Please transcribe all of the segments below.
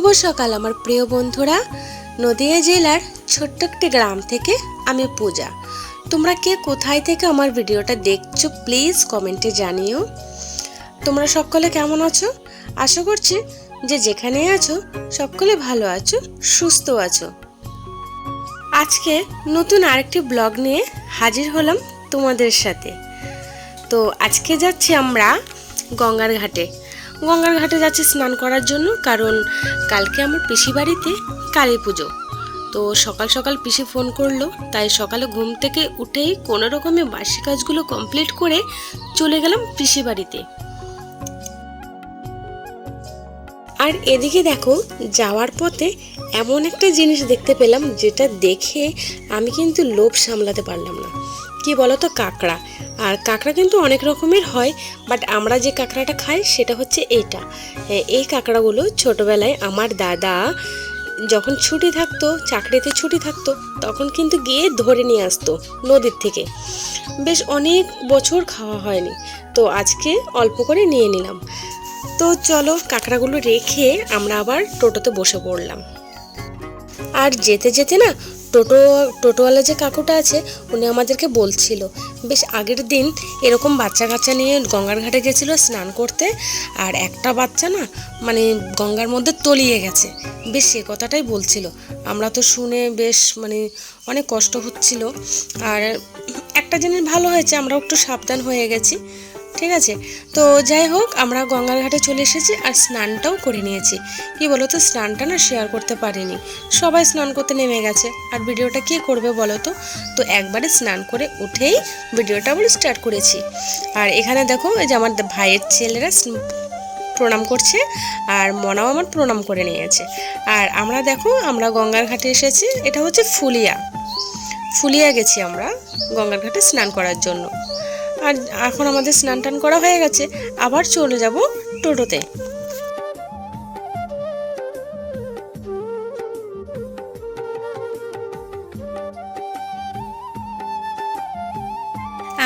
শুভ সকাল, আমার প্রিয় বন্ধুরা। নদিয়া জেলার ছোট্ট একটি গ্রাম থেকে আমি পূজা। তোমরা কে কোথায় থেকে আমার ভিডিওটা দেখছ প্লিজ কমেন্টে জানিও। তোমরা সকলে কেমন আছো? আশা করছি যে যেখানেই আছো, সকলে ভালো আছো, সুস্থ আছো। আজকে নতুন আরেকটি ব্লগ নিয়ে হাজির হলাম তোমাদের সাথে। তো আজকে যাচ্ছি আমরা গঙ্গার ঘাটে। গঙ্গার ঘাটে যাচ্ছি স্নান করার জন্য, কারণ কালকে আমার পিসি বাড়িতে কালী পুজো। তো সকাল সকাল পিসি ফোন করল, তাই সকালে ঘুম থেকে উঠেই কোনো রকমে বাসি কাজগুলো কমপ্লিট করে চলে গেলাম পিসি বাড়িতে। আর এদিকে দেখো, যাওয়ার পথে এমন একটা জিনিস দেখতে পেলাম, যেটা দেখে আমি কিন্তু লোভ সামলাতে পারলাম না। কি বলতো কাঁকড়া। আর কাঁকড়া কিন্তু অনেক রকমের হয় বাট আমরা যে কাঁকড়াটা খাই সেটা হচ্ছে হ্যাঁ, এই কাঁকড়াগুলো ছোটবেলায় আমার দাদা যখন ছুটি থাকতো চাকরিতে ছুটি থাকতো তখন কিন্তু গিয়ে ধরে নিয়ে আসতো নদীর থেকে। বেশ অনেক বছর খাওয়া হয়নি তো আজকে অল্প করে নিয়ে নিলাম। তো চলো কাঁকড়াগুলো রেখে আমরা আবার টোটোতে বসে পড়লাম। আর যেতে যেতে না টোটো, টোটোওয়ালা যে কাকুটা আছে, উনি আমাদেরকে বলছিল। বেশ আগের দিন এরকম বাচ্চা কাচ্চা নিয়ে গঙ্গার ঘাটে গেছিল স্নান করতে, আর একটা বাচ্চা না মানে গঙ্গার মধ্যে তলিয়ে গেছে। বেশ সে কথাটাই বলছিল। আমরা তো শুনে বেশ মানে অনেক কষ্ট হচ্ছিল। আর একটা জিনিস ভালো হয়েছে আমরা একটু সাবধান হয়ে গেছি। ঠিক আছে? তো যাই হোক, আমরা গঙ্গার ঘাটে চলে এসেছি আর স্নানটাও করে নিয়েছি। কি বলো তো স্নানটা না শেয়ার করতে পারিনি। সবাই স্নান করতে নেমে গেছে। আর ভিডিওটা কে করবে বলো তো? তো একবারে স্নান করে উঠেই ভিডিওটা আবার স্টার্ট করেছি। আর এখানে দেখো, এই যে আমার ভাইয়ের ছেলেরা প্রণাম করছে আর মনাও আমার প্রণাম করে নিয়েছে। আর আমরা দেখো, আমরা গঙ্গার ঘাটে এসেছি। এটা হচ্ছে ফুলিয়া। ফুলিয়া গেছি আমরা গঙ্গার ঘাটে স্নান করার জন্য। আর এখন আমাদের স্নান টান করা হয়ে গেছে, আবার চলে যাব টোটোতে।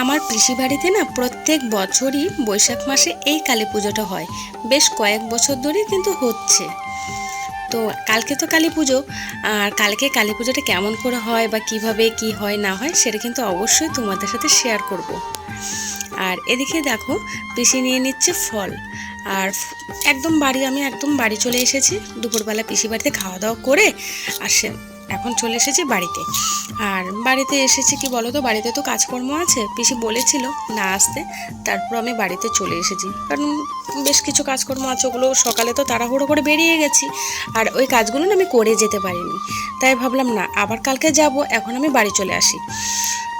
আমার পিসি বাড়িতে না প্রত্যেক বছরই বৈশাখ মাসে এই কালী পুজোটা হয়। বেশ কয়েক বছর ধরে কিন্তু হচ্ছে। তো কালকে তো কালী পুজো, আর কালকে কালী পুজোটা কেমন করে হয় বা কীভাবে কি হয় না হয় সেটা কিন্তু অবশ্যই তোমাদের সাথে শেয়ার করব। আর এদিকে দেখো পিসি নিয়ে নিচ্ছে ফল। আর একদম বাড়ি, আমি একদম বাড়ি চলে এসেছি। দুপুরবেলা পিসি বাড়িতে খাওয়া দাওয়া করে আর সে এখন চলে এসেছি বাড়িতে। আর বাড়িতে এসেছি কি বলো তো বাড়িতে তো কাজকর্ম আছে, পিসি বলেছিল না আসতে। তারপর আমি বাড়িতে চলে এসেছি। কারণ বেশ কিছু কাজকর্ম আছে, ওগুলো সকালে তো তাড়াহুড়ো করে বেরিয়ে গেছি। আর ওই কাজগুলো না আমি করে যেতে পারিনি। তাই ভাবলাম না, আবার কালকে যাব, এখন আমি বাড়ি চলে আসি।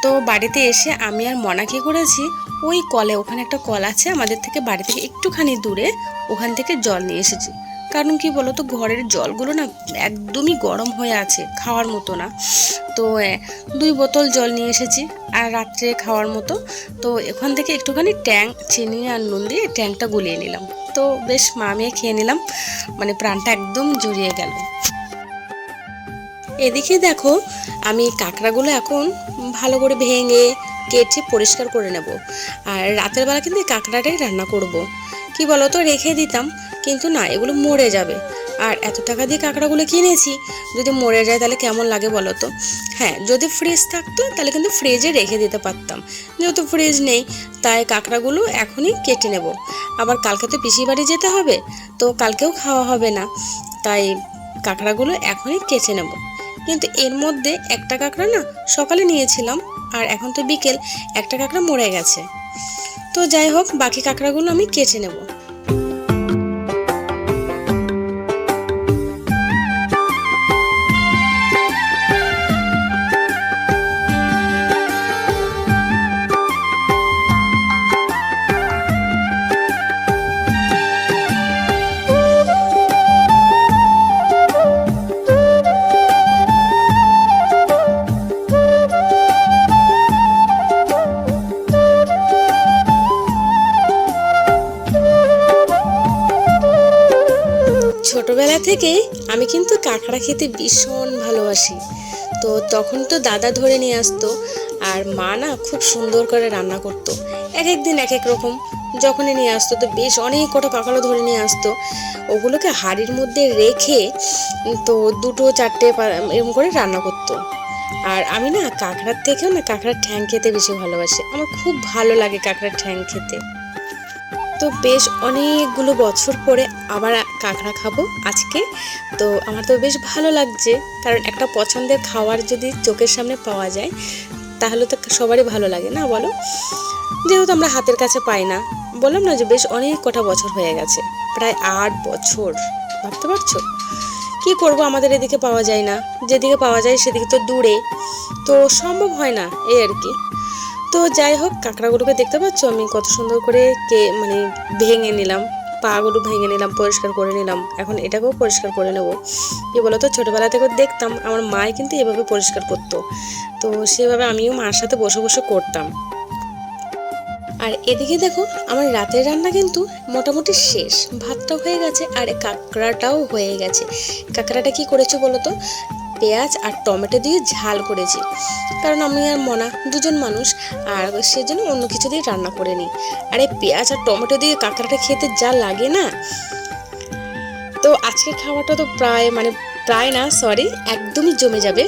তো বাড়িতে এসে আমি আর মনা কি করেছি, ওই কলে, ওখানে একটা কল আছে আমাদের থেকে বাড়ি থেকে একটুখানি দূরে, ওখান থেকে জল নিয়ে এসেছি। কারণ কি বলো তো ঘরের জলগুলো না একদমই গরম হয়ে আছে, খাওয়ার মতো না। তো দুই বোতল জল নিয়ে এসেছি, আর রাত্রে খাওয়ার মতো। তো, এখান থেকে একটুখানি ট্যাঙ্ক চিনি আর নুন দিয়ে ট্যাঙ্কটা গুলিয়ে নিলাম। তো, বেশ মামিয়ে খেয়ে নিলাম মানে প্রাণটা একদম জড়িয়ে গেল। এদিকে দেখো, আমি কাঁকড়াগুলো এখন ভালো করে ভেঙে, কেটে পরিষ্কার করে নেব। আর রাতের বেলা কিন্তু কাঁকড়াটাই রান্না করব। কি তো রেখে দিতাম, কিন্তু না, এগুলো মরে যাবে। আর এত টাকা দিয়ে কাঁকড়াগুলো কিনেছি, যদি মরে যায় তাহলে কেমন লাগে বলো তো হ্যাঁ যদি ফ্রিজ থাকতো, তাহলে কিন্তু ফ্রিজে রেখে দিতে পারতাম। যেহেতু ফ্রিজ নেই, তাই কাঁকড়াগুলো এখনই কেটে নেব। আবার কালকে তো পিসি বাড়ি যেতে হবে, তো কালকেও খাওয়া হবে না। তাই কাঁকড়াগুলো এখনই কেটে নেব। কিন্তু এর মধ্যে একটা কাঁকড়া না সকালে নিয়েছিলাম আর এখন তো বিকেল, একটা কাঁকড়া মরে গেছে। তো যাই হোক, বাকি কাঁকড়াগুলো আমি কেটে নেব। ছোটবেলা থেকেই আমি কিন্তু কাঁকড়া খেতে ভীষণ ভালোবাসি। তো তখন তো দাদা ধরে নিয়ে আসতো আর মা না খুব সুন্দর করে রান্না করতো। এক এক দিন এক এক রকম। যখনই নিয়ে আসতো তো বেশ অনেক কটা কাঁকড়া ধরে নিয়ে আসতো। ওগুলোকে হাড়ির মধ্যে রেখে তো দুটো চারটে এরকম করে রান্না করতো। আর আমি না কাঁকড়ার থেকেও না কাঁকড়ার ঠ্যাং খেতে বেশি ভালোবাসি। আমার খুব ভালো লাগে কাঁকড়ার ঠ্যাং খেতে। তো বেশ অনেকগুলো বছর পরে আবার কাঁকড়া খাব আজকে। তো আমার তো বেশ ভালো লাগছে, কারণ একটা পছন্দের খাবার যদি চোখের সামনে পাওয়া যায়, তাহলে তো সবারই ভালো লাগে, না বলো? যেহেতু আমরা হাতের কাছে পাই না, বললাম না যে বেশ অনেক কটা বছর হয়ে গেছে, প্রায় আট বছর, ভাবতে পারছ? কি করব আমাদের এদিকে পাওয়া যায় না, যেদিকে পাওয়া যায় সেদিকে তো দূরে, তো সম্ভব হয় না, এই আর কি। তো যাই হোক, কাঁকড়াগুলোকে দেখতে পাচ্ছ? আমি কত সুন্দর করে কে মানে ভেঙে নিলাম। পাগুলো ভেঙে নিলাম, পরিষ্কার করে নিলাম। এখন এটাকেও পরিষ্কার করে নেব। কি বলতো? ছোটোবেলা থেকে দেখতাম, আমার মায় কিন্তু এভাবে পরিষ্কার করতো। তো সেভাবে আমিও মার সাথে বসে বসে করতাম। আর এদিকে দেখো, আমার রাতের রান্না কিন্তু মোটামুটি শেষ। ভাতটাও হয়ে গেছে, আর কাঁকড়াটাও হয়ে গেছে। কাঁকড়াটা কি করেছ বলো তো? পেঁয়াজ আর টমেটো দিয়ে ঝাল করেছি। কারণ আমি আর মনা দুজন মানুষ, আর সেজন্য অন্য কিছু দিয়ে রান্না করে নিই। আর এই পেঁয়াজ আর টমেটো দিয়ে কাঁকড়াটা খেতে যা লাগে না? তো আজকে খাওয়াটা তো প্রায় মানে প্রায় না সরি একদমই জমে যাবে।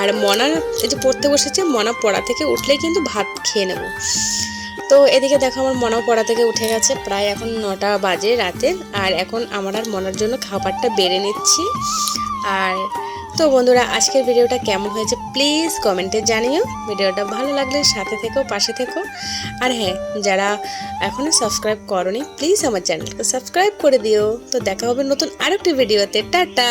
আর মনা এই যে পড়তে বসেছে, মনা পড়া থেকে উঠলেই কিন্তু ভাত খেয়ে নেব। তো এদিকে দেখো আমার মনাও পড়া থেকে উঠে গেছে, প্রায় এখন নটা বাজে রাতে, আর এখন আমার আর মনার জন্য খাবারটা বেড়ে নিচ্ছি। আর তো বন্ধুরা, আজকের ভিডিওটা কেমন হয়েছে প্লিজ কমেন্টে জানিও। ভিডিওটা ভালো লাগলে সাথে থেকো, পাশে থেকো। আর হ্যাঁ যারা এখনও সাবস্ক্রাইব করনি, প্লিজ আমার চ্যানেলকে সাবস্ক্রাইব করে দিও। তো দেখা হবে নতুন আরেকটি ভিডিওতে। টাটা!